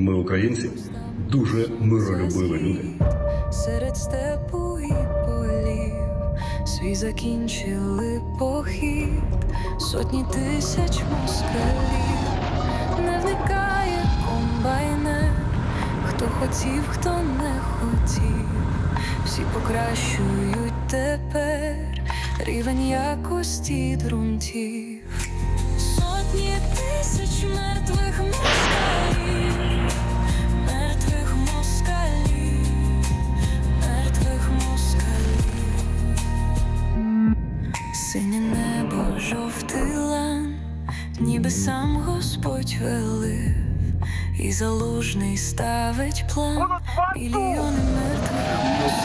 Ми, українці, дуже миролюбиві люди. серед степу і полів, свій закінчили похід, сотні тисяч москалів, не вникає комбайнер, хто хотів, хто не хотів, всі покращують тепер рівень якості ґрунтів. Синє небо, жовтий лан, ніби сам Господь велив, і залужний ставить план мільйони мертвих.